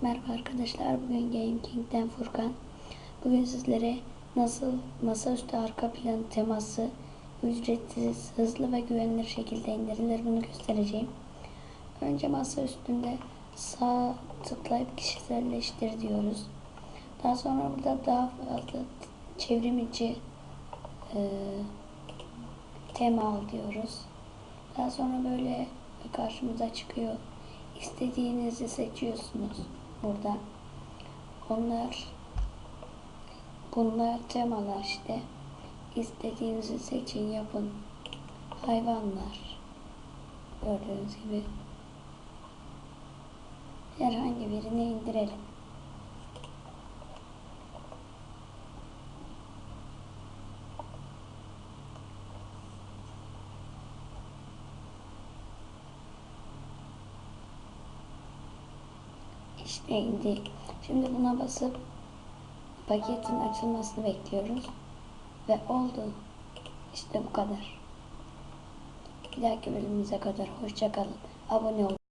Merhaba arkadaşlar. Bugün Game King'den Furkan. Bugün sizlere nasıl masaüstü arka plan teması ücretsiz, hızlı ve güvenilir şekilde indirilir bunu göstereceğim. Önce masa üstünde sağ tıklayıp kişiselleştir diyoruz. Daha sonra burada daha fazla çevrim içi e, tema al diyoruz. Daha sonra böyle karşımıza çıkıyor. İstediğinizi seçiyorsunuz burada. Onlar bunlar temalar işte. İstediğinizi seçin yapın. Hayvanlar. Gördüğünüz gibi. Herhangi birini indirelim. İşte indi. Şimdi buna basıp paketin açılmasını bekliyoruz. Ve oldu. İşte bu kadar. Bir dahaki bölümümüze kadar hoşça kalın. Abone olun.